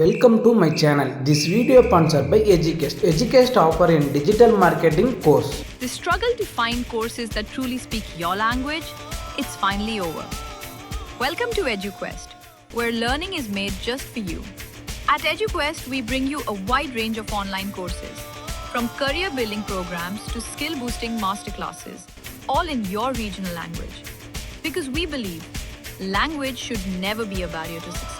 Welcome to my channel. This video sponsored by Educast. Educast offer in digital marketing course. The struggle to find courses that truly speak your language, it's finally over. Welcome to EduQuest, where learning is made just for you. At EduQuest, we bring you a wide range of online courses, from career building programs to skill boosting masterclasses, all in your regional language. Because we believe language should never be a barrier to success.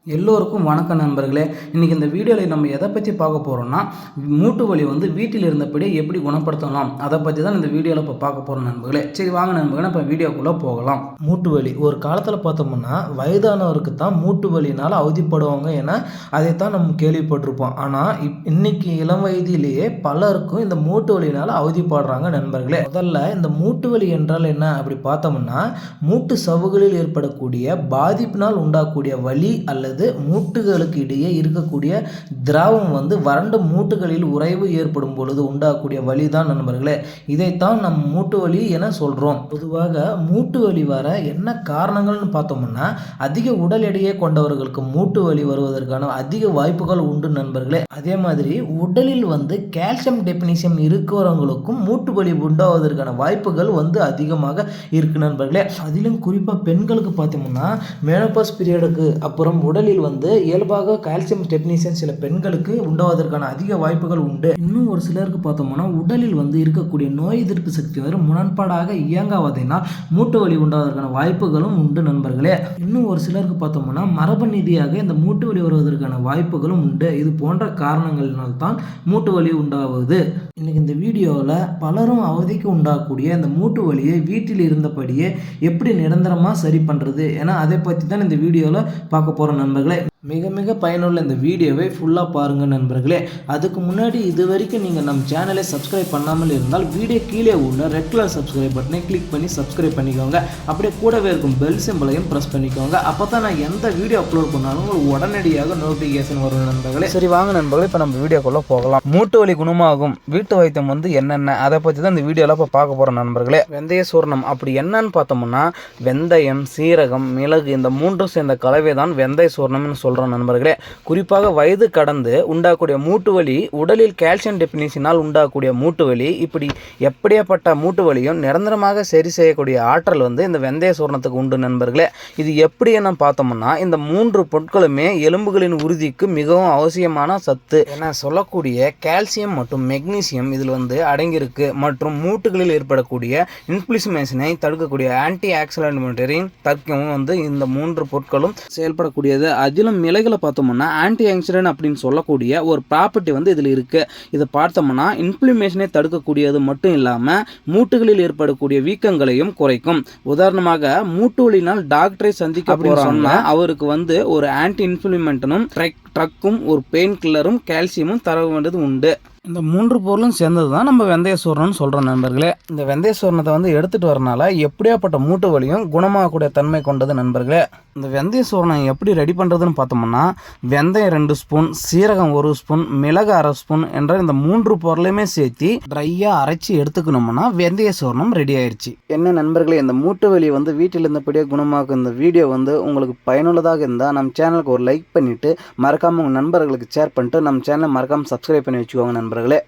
எல்லோருக்கும் வணக்கம் நண்பர்களே. இன்றைக்கி இந்த வீடியோவில் நம்ம எதை பற்றி பார்க்க போகிறோம்னா மூட்டு வலி வந்து வீட்டில் இருந்தபடியே எப்படி குணப்படுத்தலாம் அதை பற்றி தான் இந்த வீடியோவில் இப்போ பார்க்க போகிறோம் நண்பர்களே. சரி வாங்க நண்பர்களே இப்போ வீடியோக்குள்ளே போகலாம். மூட்டு வலி. ஒரு காலத்தில் பார்த்தோம்னா வயதானவருக்கு தான் மூட்டு வலினால் அவதிப்படுவாங்க என அதைத்தான் நம்ம கேள்விப்பட்டிருப்போம். ஆனால் இப் இன்னைக்கு இளம் வயதிலேயே பலருக்கும் இந்த மூட்டு வலினால் அவதிப்படுறாங்க நண்பர்களே. முதல்ல இந்த மூட்டு வலி என்றால் என்ன? அப்படி பார்த்தோம்னா மூட்டு சவுகளில் ஏற்படக்கூடிய பாதிப்பினால் உண்டாகக்கூடிய வலி அல்லது மூட்டுகளுக்கு இடையே இருக்கக்கூடிய திராவம் வந்து வறண்ட மூட்டுகளில் உறைவு ஏற்படும் பொழுது உண்டாகக்கூடிய வலி தான் நண்பர்களே. இதைத்தான் நம் மூட்டு வலி என சொல்கிறோம் பொதுவாக மூட்டு வலி வர என்ன காரணங்கள்னு பார்த்தோம்னா அதிக உடல் எடையை கொண்டவர்களுக்கு மூட்டு வலி வருவதற்கான அதிக வாய்ப்புகள் உண்டு நண்பர்களே. அதே மாதிரி உடலில் வந்து கால்சியம் டெபினிஷியம் இருக்கிறவங்களுக்கும் மூட்டு வலி உண்டாவதற்கான வாய்ப்புகள் வந்து அதிகமாக இருக்கு நண்பர்களே. அதிலும் குறிப்பாக பெண்களுக்கு பார்த்தோம்னா மேனோபாஸ் பீரியடுக்கு அப்புறம் உடல் உடலில் வந்து இயல்பாக கால்சியம் டெபினிஷியன் சில பெண்களுக்கு உண்டாவதற்கான அதிக வாய்ப்புகள் உண்டு. இன்னும் ஒரு சிலருக்கு பார்த்தோம்னா உடலில் வந்து இருக்கக்கூடிய நோய் எதிர்ப்பு சக்தி வந்து முரண்பாடாக இயங்காவதினால் மூட்டு வலி உண்டாவதற்கான வாய்ப்புகளும் உண்டு நண்பர்களே. இன்னும் ஒரு சிலருக்கு பார்த்தோம்னா மரபு நிதியாக இந்த மூட்டு வலி வருவதற்கான வாய்ப்புகளும் உண்டு. இது போன்ற காரணங்களினால் தான் மூட்டு வலி உண்டாவது. இன்னைக்கு இந்த வீடியோவில் பலரும் அவதிக்கு உண்டாகக்கூடிய இந்த மூட்டு வலியை வீட்டில் இருந்தபடியே எப்படி நிரந்தரமாக சரி பண்ணுறது ஏன்னா அதை பற்றி தான் இந்த வீடியோவில் பார்க்க போகிறோம் நண்பர்களே மிக மிக பயனுள்ள இந்த வீடியோவை ஃபுல்லாக பாருங்கள் நண்பர்களே. அதுக்கு முன்னாடி இது வரைக்கும் நீங்கள் நம்ம சேனலை சப்ஸ்கிரைப் பண்ணாமல் இருந்தால் வீடியோ கீழே உள்ள ரெட் கலர் சப்ஸ்கிரைப் பட்டனை கிளிக் பண்ணி சப்ஸ்கிரைப் பண்ணிக்கோங்க. அப்படியே கூடவே இருக்கும் பெல் சிம்பிளையும் ப்ரெஸ் பண்ணிக்கோங்க. அப்போ தான் நான் எந்த வீடியோ அப்லோட் பண்ணாலும் உங்களுக்கு உடனடியாக நோட்டிஃபிகேஷன் வரும் நண்பர்களே. சரி வாங்க நண்பர்களே இப்போ நம்ம வீடியோக்குள்ளே போகலாம். மூட்டு வலி குணமாகும். வீட்டு வைத்தியம் வந்து என்னென்ன அதை பற்றி தான் இந்த வீடியோவில் இப்போ பார்க்க போகிறோம் நண்பர்களே. வெந்தய சூர்ணம் அப்படி என்னன்னு பார்த்தோம்னா வெந்தயம் சீரகம் மிளகு இந்த மூன்றும் சேர்ந்த கலவை தான் வெந்தய சூர்ணம்னு சொல்கிறோம் நண்பர்களே. குறிப்பாக வயது கடந்து உண்டாகக்கூடிய மூட்டு வலி உடலில் கால்சியம் டெபினிஷனால் உண்டாகக்கூடிய மூட்டு வலி இப்படி எப்படியாப்பட்ட மூட்டு வலியும் நிரந்தரமாக சரி செய்யக்கூடிய ஆற்றல் வந்து இந்த வெந்தய சூரணத்துக்கு உண்டு நண்பர்களே. இது எப்படி என்ன பார்த்தோம்னா இந்த மூன்று பொருட்களுமே எலும்புகளின் உறுதிக்கு மிகவும் அவசியமான சத்து என சொல்லக்கூடிய கால்சியம் மற்றும் மெக்னீசியம் இதில் வந்து அடங்கியிருக்கு. மற்றும் மூட்டுகளில் ஏற்படக்கூடிய இன்ஃப்ளிமேஷனை தடுக்கக்கூடிய ஆன்டி ஆக்சிடென்ட் தற்கவும் வந்து இந்த மூன்று பொருட்களும் செயல்படக்கூடியது. அதிலும் மிளகுல பார்த்தோம்னா ஆன்டி ஆக்சிடென்ட் அப்படின்னு சொல்லக்கூடிய ஒரு ப்ராப்பர்ட்டி வந்து இதில் இருக்குது இதை பார்த்தோம்னா இன்ஃப்ளமேஷனை தடுக்கக்கூடியது மட்டும் இல்லாமல் மூட்டுகளில் ஏற்படக்கூடிய வீக்கங்களையும் குறைக்கும். உதாரணமாக மூட்டு வலினால் டாக்டரை சந்திக்க போறாங்கன்னா அவருக்கு வந்து ஒரு ஆன்டி இன்ஃப்ளிமெண்டனும் ட்ரக் ட்ரக்கும் ஒரு பெயின் கில்லரும் கால்சியமும் தர வேண்டியது உண்டு. இந்த மூன்று பொருளும் சேர்ந்தது தான் நம்ம வெந்தய சூரணம்னு சொல்கிறோம் நண்பர்களே. இந்த வெந்தய சூரணத்தை வந்து எடுத்துகிட்டு வரனால எப்படியாப்பட்ட மூட்டு வலியும் குணமாகக்கூடிய தன்மை கொண்டது நண்பர்களே. இந்த வெந்தய சூரணம் எப்படி ரெடி பண்ணுறதுன்னு பார்த்தோம்னா வெந்தயம் ரெண்டு ஸ்பூன் சீரகம் ஒரு ஸ்பூன் மிளகு அரை ஸ்பூன் என்ற இந்த மூன்று பொருளையுமே சேர்த்து ட்ரையாக அரைச்சி எடுத்துக்கணும்னா வெந்தய சூரணம் ரெடி ஆயிடுச்சு. என்ன நண்பர்களே இந்த மூட்டு வலி வந்து வீட்டில் இருந்தபடியே குணமாக்கும் இந்த வீடியோ வந்து உங்களுக்கு பயனுள்ளதாக இருந்தால் நம்ம சேனலுக்கு ஒரு லைக் பண்ணிவிட்டு மறக்காமல் உங்கள் நண்பர்களுக்கு ஷேர் பண்ணிட்டு நம்ம சேனலை மறக்காமல் சப்ஸ்கிரைப் பண்ணி வச்சுக்கோங்க நண்பர்களே